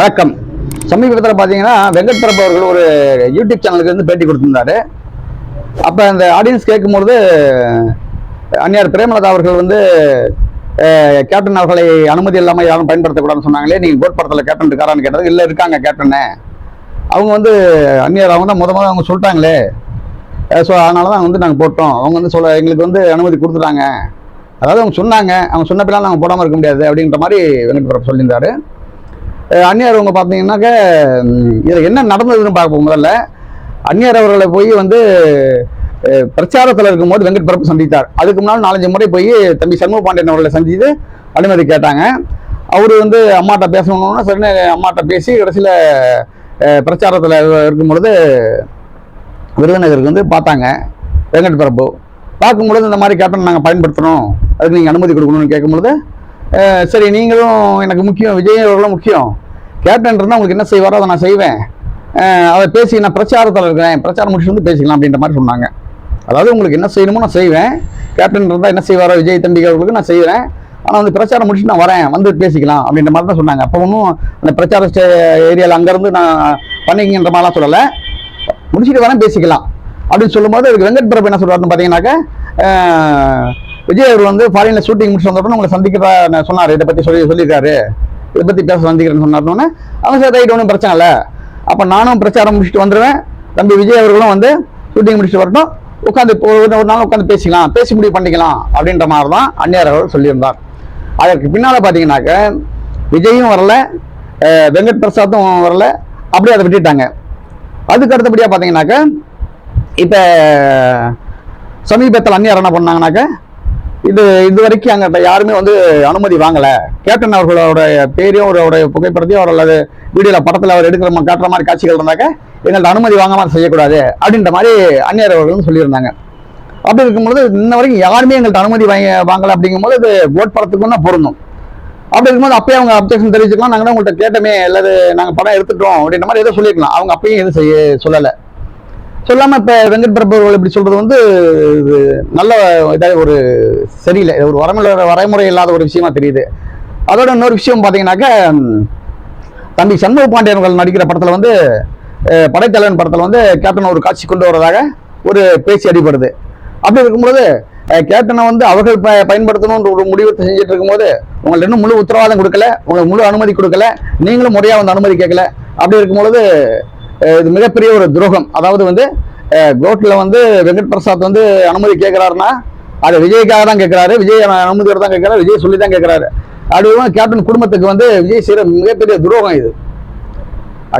வணக்கம். சமீபத்தில் பார்த்தீங்கன்னா வெங்கட் பிரபு அவர்கள் ஒரு யூடியூப் சேனலுக்கு வந்து பேட்டி கொடுத்துருந்தாரு. அப்போ அந்த ஆடியன்ஸ் கேட்கும்பொழுது அந்நியார் பிரேமலதா அவர்கள் வந்து கேப்டன் அவர்களை அனுமதி இல்லாமல் யாரும் பயன்படுத்தக்கூடாதுன்னு சொன்னாங்களே நீங்கள் கோட் படத்தில் கேப்டன் இருக்காரான்னு கேட்டது இல்லை இருக்காங்க கேப்டனு அவங்க வந்து அந்நியார் அவங்க தான் முத முத அவங்க சொல்லிட்டாங்களே. ஸோ அதனால தான் வந்து நாங்கள் போட்டோம். அவங்க வந்து சொல்ல எங்களுக்கு வந்து அனுமதி கொடுத்துட்டாங்க. அதாவது அவங்க சொன்னாங்க அவங்க சொன்ன பின்னால் நாங்கள் போடாமல் இருக்க முடியாது அப்படின்ற மாதிரி வெங்கட் பிரபு சொல்லியிருந்தாரு. அந்நியார் அவங்க பார்த்தீங்கன்னாக்க இதில் என்ன நடந்ததுன்னு பார்ப்போம் முதல்ல. அந்நியார் அவர்களை போய் வந்து பிரச்சாரத்தில் இருக்கும்போது வெங்கட் பிரபு சந்தித்தார். அதுக்கு முன்னால் நாலஞ்சு முறை போய் தம்பி சண்முக பாண்டியன் அவர்களை சந்தித்து அனுமதி கேட்டாங்க. அவர் வந்து அம்மாட்ட பேசணும்னா சரின்னு அம்மாட்ட பேசி கடைசியில் பிரச்சாரத்தில் இருக்கும் பொழுது விருதுநகருக்கு வந்து பார்த்தாங்க வெங்கட் பிரபு. பார்க்கும்பொழுது இந்த மாதிரி கேப்டன் நாங்கள் பயன்படுத்தணும் அதுக்கு நீங்கள் அனுமதி கொடுக்கணும்னு கேட்கும்பொழுது சரி நீங்களும் எனக்கு முக்கியம் விஜய் அவர்களும் முக்கியம். கேப்டன் இருந்தால் உங்களுக்கு என்ன செய்வாரோ அதை நான் செய்வேன். அதை பேசி நான் பிரச்சாரத்தில் இருக்கிறேன். பிரச்சாரம் முடிச்சுட்டு வந்து பேசிக்கலாம் அப்படின்ற மாதிரி சொன்னாங்க. அதாவது உங்களுக்கு என்ன செய்யணுமோ நான் செய்வேன். கேப்டன் இருந்தால் என்ன செய்வாரோ விஜய் தம்பி அவர்களுக்கு நான் செய்வேன். ஆனால் வந்து பிரச்சாரம் முடிச்சுட்டு நான் வரேன். வந்து பேசிக்கலாம் அப்படின்ற மாதிரி தான் சொன்னாங்க. அப்போ ஒன்றும் அந்த பிரச்சார ஏரியாவில் அங்கேருந்து நான் பண்ணிக்கின்ற மாதிரிலாம் சொல்லலை. முடிச்சுட்டு வரேன் பேசிக்கலாம். அப்படின்னு சொல்லும்போது அதுக்கு வெங்கட் பிரபு என்ன சொல்கிறாருன்னு பார்த்தீங்கன்னாக்க விஜய் அவர் வந்து ஃபாரின்ல ஷூட்டிங் முடிச்சு வந்தப்போ உங்களை சந்திக்கிறதா சொன்னார். இதை பற்றி சொல்லி சொல்லியிருக்காரு. இதை பற்றி பேச சந்திக்கிறேன்னு சொன்னார்னோடனே அவன் சார் ரைட் ஒன்றும் பிரச்சனை இல்லை. அப்போ நானும் பிரச்சாரம் முடிச்சுட்டு வந்துடுவேன் தம்பி விஜய் அவர்களும் வந்து ஷூட்டிங் முடிச்சுட்டு வரட்டும். உட்காந்து ஒரு ஒரு நாள் உட்காந்து பேசிக்கலாம். பேசி முடிவு பண்ணிக்கலாம் அப்படின்ற மாதிரி தான் அந்நியார் அவர்கள் சொல்லியிருந்தார். அதற்கு பின்னால் பார்த்தீங்கன்னாக்க விஜயும் வரல வெங்கட் பிரசாத்தும் வரல. அப்படியே அதை விட்டுட்டாங்க. அதுக்கு அடுத்தபடியாக பார்த்தீங்கன்னாக்க இப்போ சமீபத்தில் அந்நியார் என்ன பண்ணாங்கனாக்க இது இது வரைக்கும் அங்கிட்ட யாருமே வந்து அனுமதி வாங்கலை. கேப்டன் அவர்களோட பேரையும் அவருடைய புகைப்படத்தையும் அவர் அல்லது வீடியோவில் படத்தில் அவர் எடுக்கிற காட்டுற மாதிரி காட்சிகள் இருந்தாக்க எங்கள்கிட்ட அனுமதி வாங்காமல் செய்யக்கூடாது அப்படின்ற மாதிரி அந்நியார் அவர்களும் சொல்லியிருந்தாங்க. அப்படி இருக்கும்போது இன்ன வரைக்கும் யாருமே எங்கள்கிட்ட அனுமதி வாங்க வாங்கலை அப்படிங்கும்போது இது ஓட் படத்துக்கும் தான் பொருந்தும். அப்படி இருக்கும்போது அப்பயே அவங்க அப்ஜெக்ஷன் தெரிவிச்சுக்கலாம். நாங்கள் உங்கள்கிட்ட கேட்டோமே அல்லது நாங்கள் படம் எடுத்துட்டோம் அப்படின்ற மாதிரி எதுவும் சொல்லியிருக்கலாம். அவங்க அப்பயும் எதுவும் செய்ய சொல்லலை. சொல்லாம இப்ப வெங்கட் பிரபு அவர்கள் இப்படி சொல்றது வந்து இது நல்ல இதாக ஒரு சரியில்லை. ஒரு வரமுறை வரைமுறை இல்லாத ஒரு விஷயமா தெரியுது. அதோட இன்னொரு விஷயம் பாத்தீங்கன்னாக்க தம்பி சண்முக பாண்டியன் அவர்கள் நடிக்கிற படத்துல வந்து படைத்தலைவன் படத்துல வந்து கேப்டன் ஒரு காட்சி கொண்டு வரதாக ஒரு பேச்சு அடிபடுது. அப்படி இருக்கும்போது கேப்டனை வந்து அவர்கள் ப பயன்படுத்தணும்ன்ற ஒரு முடிவு செஞ்சுட்டு இருக்கும்போது உங்களுக்கு இன்னும் முழு உத்தரவாதம் கொடுக்கல உங்களுக்கு முழு அனுமதி கொடுக்கல நீங்களும் முறையா வந்து அனுமதி கேட்கல. அப்படி இருக்கும்பொழுது இது மிகப்பெரிய ஒரு துரோகம். அதாவது வந்து கோட்டில் வந்து வெங்கட் பிரசாத் வந்து அனுமதி கேட்குறாருன்னா அது விஜய்க்காக தான் கேட்குறாரு விஜய் அனுமதியோட தான் கேட்குறாரு விஜய் சொல்லி தான் கேட்குறாரு அப்படி கேப்டன் குடும்பத்துக்கு வந்து விஜய் செய்கிற மிகப்பெரிய துரோகம் இது.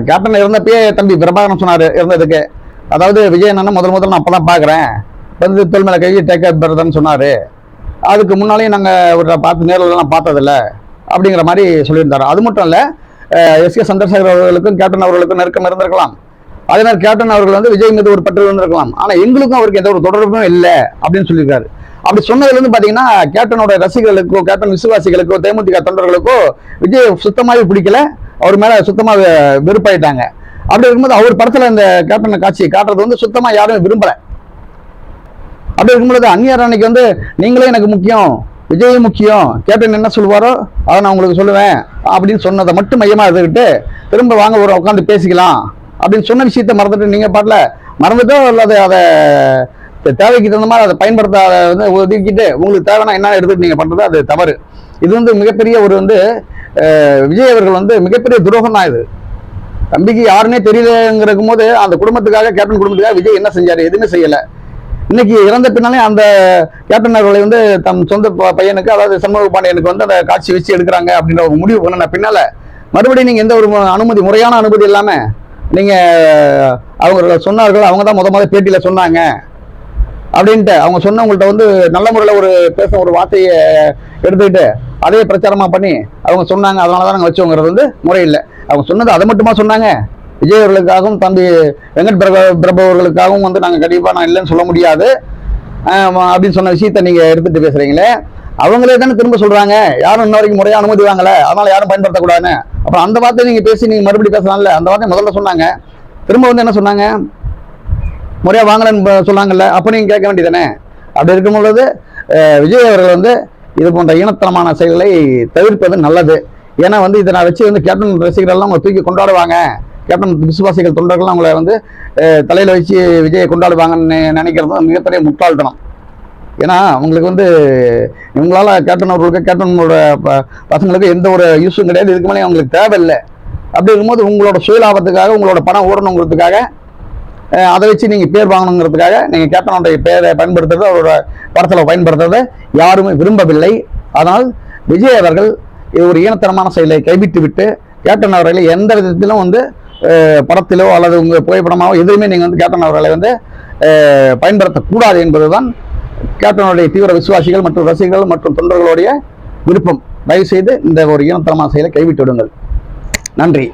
கேப்டன் இருந்தப்பயே தம்பி பிரபாகரன் சொன்னார் இருந்ததுக்கு. அதாவது விஜய் அண்ணன் முதல் முதல்ல நான் அப்போ தான் பார்க்குறேன் வந்து தோல் மேலே கை டேக் பிரதர்னு சொன்னார். அதுக்கு முன்னாலேயும் நாங்கள் ஒரு பார்த்து நேரில்லாம் பார்த்ததில்ல. அப்படிங்கிற மாதிரி சொல்லியிருந்தார். அது மட்டும் இல்லை எஸ் கே சந்திரசேகர் அவர்களுக்கும் கேப்டன் அவர்களுக்கும் நெருக்கம் இருந்திருக்கலாம். அதே மாதிரி கேப்டன் அவர்கள் வந்து விஜய் மீது ஒரு பற்று இருந்திருக்கலாம். ஆனால் எங்களுக்கும் அவருக்கு எந்த ஒரு தொடர்பும் இல்லை அப்படின்னு சொல்லியிருக்காரு. அப்படி சொன்னதுலேருந்து பார்த்தீங்கன்னா கேப்டனோட ரசிகர்களுக்கோ கேப்டன் விசுவாசிகளுக்கோ தேமுதிக தொண்டர்களுக்கோ விஜய் சுத்தமாகவே பிடிக்கல. அவர் மேலே சுத்தமாக வெறுப்பாயிட்டாங்க. அப்படி இருக்கும்போது அவர் படத்தில் இந்த கேப்டனை காட்சி காட்டுறது வந்து சுத்தமாக யாரும் விரும்பலை. அப்படி இருக்கும்போது அந்நியார் அன்னைக்கு வந்து நீங்களே எனக்கு முக்கியம். விஜய் முக்கியம். கேப்டன் என்ன சொல்லுவாரோ அதை நான் உங்களுக்கு சொல்லுவேன். அப்படின்னு சொன்னதை மட்டும் மையமாக எடுத்துக்கிட்டு திரும்ப வாங்க ஒரு உட்காந்து பேசிக்கலாம். அப்படின்னு சொன்ன விஷயத்தை மறந்துட்டு நீங்கள் பாடல மறந்துட்டோ அல்லது அதை தேவைக்கு தகுந்த மாதிரி அதை பயன்படுத்த அதை வந்து ஒதுக்கிட்டு உங்களுக்கு தேவைன்னா என்ன எடுத்துட்டு நீங்கள் பண்ணுறது அது தவறு. இது வந்து மிகப்பெரிய ஒரு வந்து விஜய் அவர்கள் வந்து மிகப்பெரிய துரோகம் தான் இது. தம்பிக்கு யாருன்னே தெரியலங்கிறக்கும் போது அந்த குடும்பத்துக்காக கேப்டன் குடும்பத்துக்காக விஜய் என்ன செஞ்சார்? எதுவுமே செய்யலை. இன்னைக்கு இறந்த பின்னாலே அந்த கேப்டன் அவர்களை வந்து தம் சொந்த ப- பையனுக்கு அதாவது சண்முக பாண்டியனுக்கு வந்து அந்த காட்சி வச்சு எடுக்கிறாங்க அப்படின்ற ஒரு முடிவு பண்ண பின்னால மறுபடியும் நீங்க எந்த ஒரு அனுமதி முறையான அனுமதி இல்லாம நீங்க அவங்க சொன்னார்கள் அவங்க தான் முத முத பேட்டியில சொன்னாங்க அப்படின்ட்டு அவங்க சொன்னவங்கள்ட்ட வந்து நல்ல முறையில் ஒரு பேச ஒரு வார்த்தையை எடுத்துக்கிட்டு அதே பிரச்சாரமாக பண்ணி அவங்க சொன்னாங்க. அதனால தான் நாங்கள் வச்சோங்கிறது வந்து முறையில்லை. அவங்க சொன்னது அதை மட்டுமா சொன்னாங்க? விஜய் அவர்களுக்காகவும் தம்பி வெங்கட் பிரபு பிரபு அவர்களுக்காகவும் வந்து நாங்கள் கண்டிப்பாக நான் இல்லைன்னு சொல்ல முடியாது. அப்படின்னு சொன்ன விஷயத்த நீங்கள் எடுத்துகிட்டு பேசுகிறீங்களே அவங்களே தானே திரும்ப சொல்கிறாங்க யாரும் இன்ன வரைக்கும் முறையாக அனுமதி வாங்கலை. அதனால் யாரும் பயன்படுத்தக்கூடாதுன்னு. அப்புறம் அந்த வார்த்தை நீங்கள் பேசி நீங்கள் மறுபடியும் பேசலாம்ல. அந்த வார்த்தை முதல்ல சொன்னாங்க. திரும்ப வந்து என்ன சொன்னாங்க? முறையாக வாங்கலன்னு சொன்னாங்கல்ல. அப்போ நீங்கள் கேட்க வேண்டியதானே அப்படி இருக்கும் பொழுது விஜய் அவர்கள் வந்து இது போன்ற ஈனத்தனமான செயல்களை தவிர்ப்பது நல்லது. ஏன்னா வந்து இதை நான் வச்சு வந்து கேப்டன் ரசிகர்கள்லாம் அவங்க தூக்கி கொண்டாடுவாங்க. கேப்டன் விசுவாசிகள் தொண்டர்கள் அவங்கள வந்து தலையில் வச்சு விஜயை கொண்டாடுவாங்கன்னு நினைக்கிறது மிகப்பெரிய முட்டாள்தனம். ஏன்னா அவங்களுக்கு வந்து இவங்களால கேப்டன் அவர்களுக்கு கேப்டனோட ப- பசங்களுக்கு எந்த ஒரு யூஸும் கிடையாது. இதுக்கு மேலே அவங்களுக்கு தேவையில்லை. அப்படி இருக்கும்போது உங்களோட சுயலாபத்துக்காக உங்களோட பணம் ஓடணுங்கிறதுக்காக அதை வச்சு நீங்கள் பேர் வாங்கணுங்கிறதுக்காக நீங்கள் கேப்டனுடைய பேரை பயன்படுத்துறது அவரோட படத்தில் பயன்படுத்துறதை யாருமே விரும்பவில்லை. ஆனால் விஜய் அவர்கள் ஒரு ஈனத்தனமான செயலை கைவிட்டு விட்டு கேப்டன் அவர்களை எந்த விதத்திலும் வந்து படத்திலோ அல்லது உங்கள் புகைப்படமாகவோ எதுவுமே நீங்கள் வந்து கேப்டன் அவர்களை வந்து பயன்படுத்தக்கூடாது பயன்படுத்தக்கூடாது என்பதுதான் கேப்டனுடைய தீவிர விசுவாசிகள் மற்றும் ரசிகர்கள் மற்றும் தொண்டர்களுடைய விருப்பம். தயவு செய்து இந்த ஒரு ஈனத்தனமான செயலை கைவிட்டு விடுங்கள். நன்றி.